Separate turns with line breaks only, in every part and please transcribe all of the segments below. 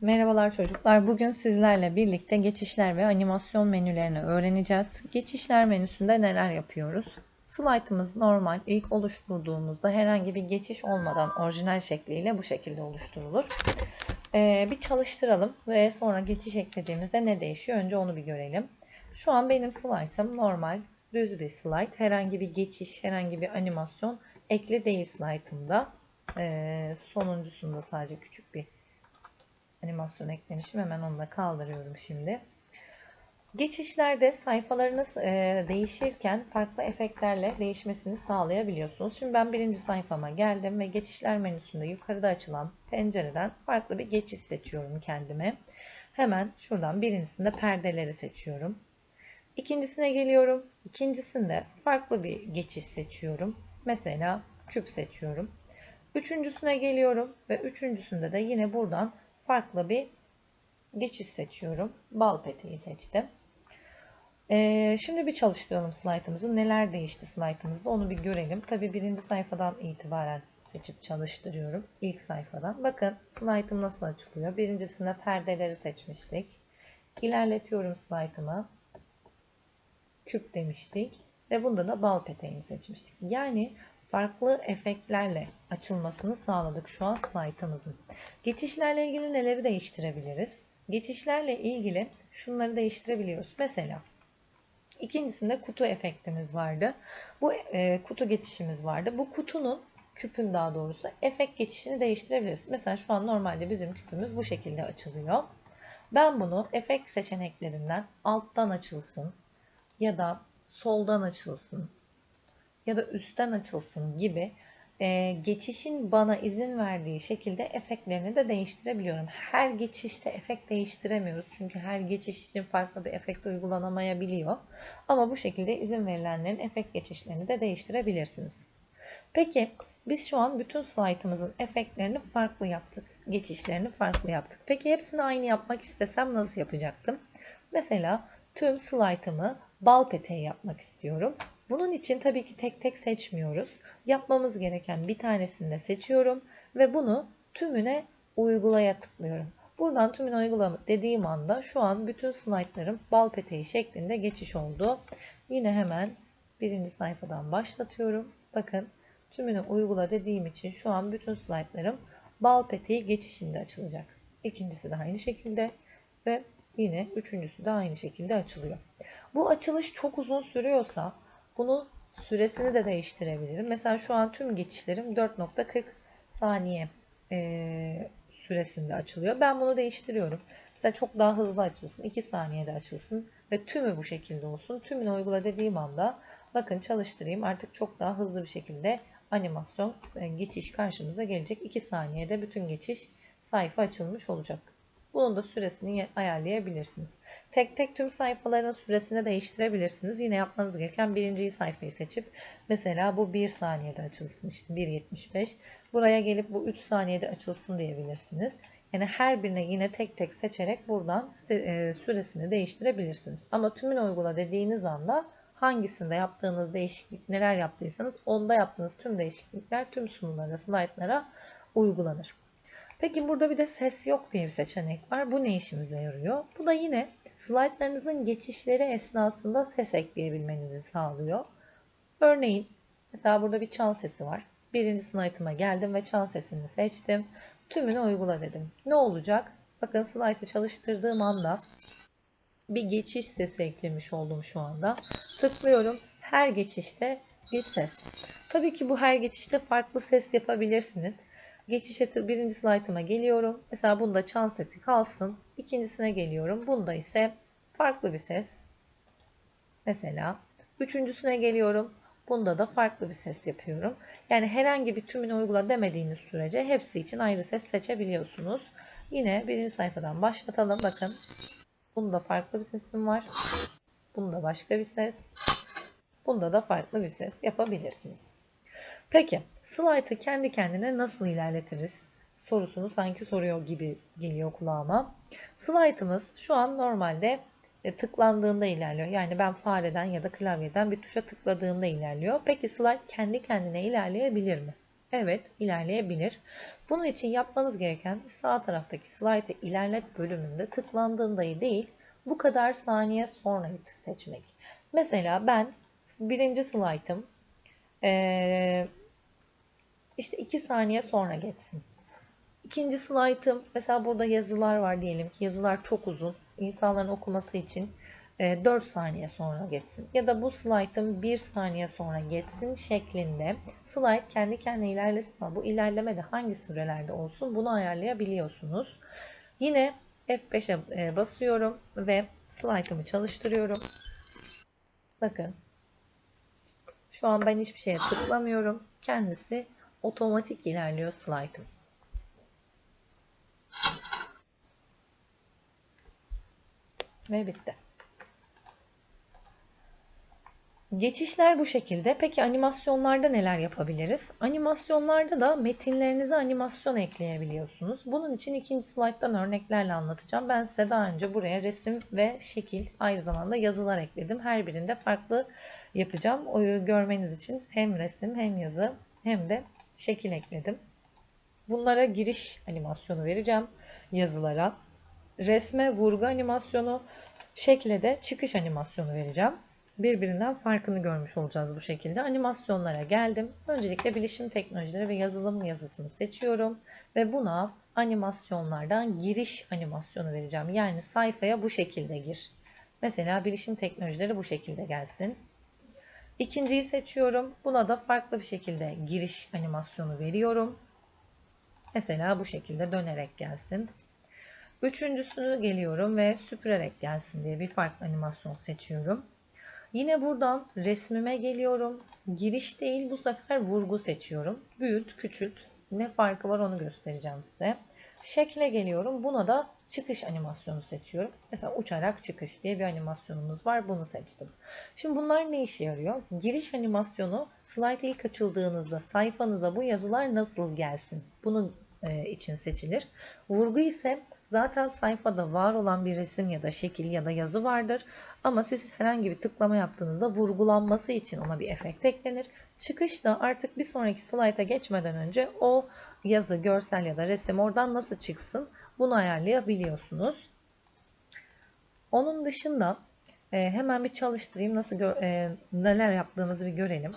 Merhabalar çocuklar. Bugün sizlerle birlikte geçişler ve animasyon menülerini öğreneceğiz. Geçişler menüsünde neler yapıyoruz? Slide'ımız normal ilk oluşturduğumuzda herhangi bir geçiş olmadan orijinal şekliyle bu şekilde oluşturulur. Ee, bir çalıştıralım ve sonra geçiş eklediğimizde ne değişiyor? Önce onu bir görelim. Şu an benim slide'ım normal düz bir slide. Herhangi bir geçiş, herhangi bir animasyon ekli değil slide'ımda. Ee, sonuncusunda sadece küçük bir animasyon eklemişim. Hemen onu da kaldırıyorum şimdi. Geçişlerde sayfalarınız e, değişirken farklı efektlerle değişmesini sağlayabiliyorsunuz. Şimdi ben birinci sayfama geldim ve geçişler menüsünde yukarıda açılan pencereden farklı bir geçiş seçiyorum kendime. Hemen şuradan birincisinde perdeleri seçiyorum. İkincisine geliyorum. İkincisinde farklı bir geçiş seçiyorum. Mesela küp seçiyorum. Üçüncüsüne geliyorum ve üçüncüsünde de yine buradan farklı bir geçiş seçiyorum. Bal peteği seçtim. Ee, şimdi bir çalıştıralım slaytımızı. Neler değişti slaytımızda onu bir görelim. Tabi birinci sayfadan itibaren seçip çalıştırıyorum. İlk sayfadan. Bakın slaytım nasıl açılıyor. Birincisinde perdeleri seçmiştik. İlerletiyorum slaytımı. Küp demiştik. Ve bunda da bal peteğini seçmiştik. Yani farklı efektlerle açılmasını sağladık şu an slaytımızın. Geçişlerle ilgili neleri değiştirebiliriz? Geçişlerle ilgili şunları değiştirebiliyoruz. Mesela ikincisinde kutu efektimiz vardı. Bu e, kutu geçişimiz vardı. Bu kutunun küpün daha doğrusu efekt geçişini değiştirebiliriz. Mesela şu an normalde bizim küpümüz bu şekilde açılıyor. Ben bunu efekt seçeneklerinden alttan açılsın ya da soldan açılsın ya da üstten açılsın gibi e, geçişin bana izin verdiği şekilde efektlerini de değiştirebiliyorum. Her geçişte efekt değiştiremiyoruz. Çünkü her geçiş için farklı bir efekt uygulanamayabiliyor. Ama bu şekilde izin verilenlerin efekt geçişlerini de değiştirebilirsiniz. Peki biz şu an bütün slaytımızın efektlerini farklı yaptık. Geçişlerini farklı yaptık. Peki hepsini aynı yapmak istesem nasıl yapacaktım? Mesela tüm slaytımı bal peteği yapmak istiyorum. Bunun için tabii ki tek tek seçmiyoruz. Yapmamız gereken bir tanesini de seçiyorum ve bunu tümüne uygulaya tıklıyorum. Buradan tümüne uygulama dediğim anda şu an bütün slaytlarım bal peteği şeklinde geçiş oldu. Yine hemen birinci sayfadan başlatıyorum. Bakın tümüne uygula dediğim için şu an bütün slaytlarım bal peteği geçişinde açılacak. İkincisi de aynı şekilde ve yine üçüncüsü de aynı şekilde açılıyor. Bu açılış çok uzun sürüyorsa bunun süresini de değiştirebilirim. Mesela şu an tüm geçişlerim 4.40 saniye e, süresinde açılıyor. Ben bunu değiştiriyorum. Mesela çok daha hızlı açılsın. 2 saniyede açılsın. Ve tümü bu şekilde olsun. Tümünü uygula dediğim anda bakın çalıştırayım. Artık çok daha hızlı bir şekilde animasyon e, geçiş karşımıza gelecek. 2 saniyede bütün geçiş sayfa açılmış olacak. Bunun da süresini ayarlayabilirsiniz. Tek tek tüm sayfaların süresini değiştirebilirsiniz. Yine yapmanız gereken birinci sayfayı seçip mesela bu 1 saniyede açılsın işte 1.75. Buraya gelip bu 3 saniyede açılsın diyebilirsiniz. Yani her birine yine tek tek seçerek buradan e, süresini değiştirebilirsiniz. Ama tümünü uygula dediğiniz anda hangisinde yaptığınız değişiklik neler yaptıysanız onda yaptığınız tüm değişiklikler tüm sunumlara, slaytlara uygulanır. Peki burada bir de ses yok diye bir seçenek var. Bu ne işimize yarıyor? Bu da yine slaytlarınızın geçişleri esnasında ses ekleyebilmenizi sağlıyor. Örneğin mesela burada bir çan sesi var. Birinci slaytıma geldim ve çan sesini seçtim. Tümünü uygula dedim. Ne olacak? Bakın slaytı çalıştırdığım anda bir geçiş sesi eklemiş oldum şu anda. Tıklıyorum. Her geçişte bir ses. Tabii ki bu her geçişte farklı ses yapabilirsiniz. Geçişe birinci slaytıma geliyorum. Mesela bunda çan sesi kalsın. İkincisine geliyorum. Bunda ise farklı bir ses. Mesela üçüncüsüne geliyorum. Bunda da farklı bir ses yapıyorum. Yani herhangi bir tümünü uygula demediğiniz sürece hepsi için ayrı ses seçebiliyorsunuz. Yine birinci sayfadan başlatalım. Bakın. Bunda farklı bir sesim var. Bunda başka bir ses. Bunda da farklı bir ses yapabilirsiniz. Peki slide'ı kendi kendine nasıl ilerletiriz? Sorusunu sanki soruyor gibi geliyor kulağıma. Slide'ımız şu an normalde e, tıklandığında ilerliyor. Yani ben fareden ya da klavyeden bir tuşa tıkladığımda ilerliyor. Peki slide kendi kendine ilerleyebilir mi? Evet, ilerleyebilir. Bunun için yapmanız gereken sağ taraftaki slide'ı ilerlet bölümünde tıklandığında değil, bu kadar saniye sonra seçmek. Mesela ben birinci slaytım ee, işte 2 saniye sonra geçsin. İkinci slaytım mesela burada yazılar var diyelim ki yazılar çok uzun. İnsanların okuması için 4 e, saniye sonra geçsin. Ya da bu slaytım 1 saniye sonra geçsin şeklinde slide kendi kendine ilerlesin ama bu ilerleme de hangi sürelerde olsun bunu ayarlayabiliyorsunuz. Yine F5'e e, basıyorum ve slaytımı çalıştırıyorum. Bakın. Şu an ben hiçbir şeye tıklamıyorum. Kendisi otomatik ilerliyor slaytım. Ve bitti. Geçişler bu şekilde. Peki animasyonlarda neler yapabiliriz? Animasyonlarda da metinlerinize animasyon ekleyebiliyorsunuz. Bunun için ikinci slayttan örneklerle anlatacağım. Ben size daha önce buraya resim ve şekil aynı zamanda yazılar ekledim. Her birinde farklı yapacağım. O görmeniz için hem resim hem yazı hem de şekil ekledim. Bunlara giriş animasyonu vereceğim yazılara. Resme vurgu animasyonu, şekle de çıkış animasyonu vereceğim birbirinden farkını görmüş olacağız bu şekilde. Animasyonlara geldim. Öncelikle bilişim teknolojileri ve yazılım yazısını seçiyorum ve buna animasyonlardan giriş animasyonu vereceğim. Yani sayfaya bu şekilde gir. Mesela bilişim teknolojileri bu şekilde gelsin. İkinciyi seçiyorum. Buna da farklı bir şekilde giriş animasyonu veriyorum. Mesela bu şekilde dönerek gelsin. Üçüncüsünü geliyorum ve süpürerek gelsin diye bir farklı animasyon seçiyorum. Yine buradan resmime geliyorum. Giriş değil bu sefer vurgu seçiyorum. Büyüt, küçült. Ne farkı var onu göstereceğim size. Şekle geliyorum. Buna da çıkış animasyonu seçiyorum. Mesela uçarak çıkış diye bir animasyonumuz var. Bunu seçtim. Şimdi bunlar ne işe yarıyor? Giriş animasyonu slide ilk açıldığınızda sayfanıza bu yazılar nasıl gelsin? Bunun e, için seçilir. Vurgu ise Zaten sayfada var olan bir resim ya da şekil ya da yazı vardır. Ama siz herhangi bir tıklama yaptığınızda vurgulanması için ona bir efekt eklenir. Çıkışta artık bir sonraki slayta geçmeden önce o yazı, görsel ya da resim oradan nasıl çıksın bunu ayarlayabiliyorsunuz. Onun dışında e, hemen bir çalıştırayım nasıl e, neler yaptığımızı bir görelim.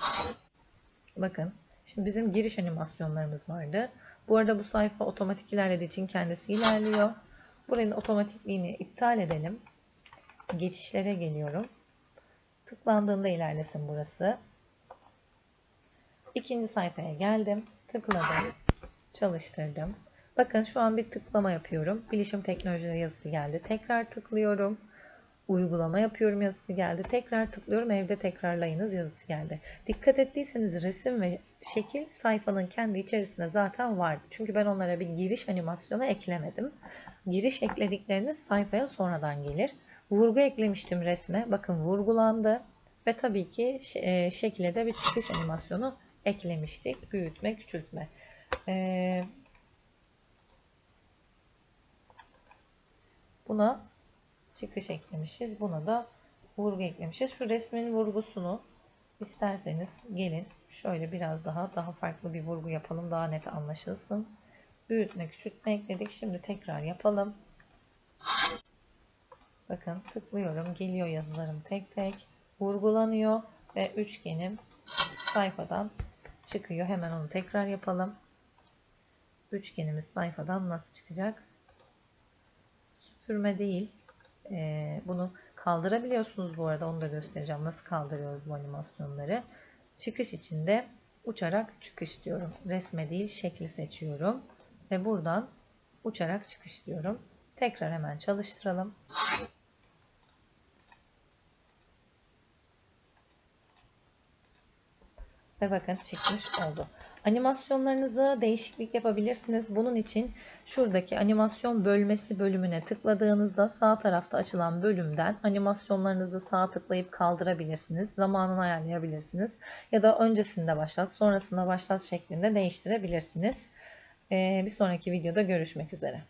Bakın şimdi bizim giriş animasyonlarımız vardı. Bu arada bu sayfa otomatik ilerlediği için kendisi ilerliyor. Buranın otomatikliğini iptal edelim. Geçişlere geliyorum. Tıklandığında ilerlesin burası. İkinci sayfaya geldim. Tıkladım. Çalıştırdım. Bakın şu an bir tıklama yapıyorum. Bilişim teknolojileri yazısı geldi. Tekrar tıklıyorum. Uygulama yapıyorum yazısı geldi. Tekrar tıklıyorum. Evde tekrarlayınız yazısı geldi. Dikkat ettiyseniz resim ve şekil sayfanın kendi içerisinde zaten vardı. Çünkü ben onlara bir giriş animasyonu eklemedim. Giriş ekledikleriniz sayfaya sonradan gelir. Vurgu eklemiştim resme. Bakın vurgulandı. Ve tabii ki e, şekilde de bir çıkış animasyonu eklemiştik. Büyütme, küçültme. Ee, buna çıkış eklemişiz. Buna da vurgu eklemişiz. Şu resmin vurgusunu isterseniz gelin şöyle biraz daha daha farklı bir vurgu yapalım. Daha net anlaşılsın. Büyütme, küçültme ekledik. Şimdi tekrar yapalım. Bakın tıklıyorum. Geliyor yazılarım tek tek. Vurgulanıyor ve üçgenim sayfadan çıkıyor. Hemen onu tekrar yapalım. Üçgenimiz sayfadan nasıl çıkacak? Süpürme değil. Ee, bunu kaldırabiliyorsunuz bu arada. Onu da göstereceğim. Nasıl kaldırıyoruz bu animasyonları. Çıkış içinde uçarak çıkış diyorum. Resme değil şekli seçiyorum. Ve buradan uçarak çıkış diyorum. Tekrar hemen çalıştıralım. Ve bakın çıkmış oldu. Animasyonlarınızı değişiklik yapabilirsiniz. Bunun için şuradaki animasyon bölmesi bölümüne tıkladığınızda sağ tarafta açılan bölümden animasyonlarınızı sağ tıklayıp kaldırabilirsiniz. Zamanını ayarlayabilirsiniz. Ya da öncesinde başlat, sonrasında başlat şeklinde değiştirebilirsiniz. Bir sonraki videoda görüşmek üzere.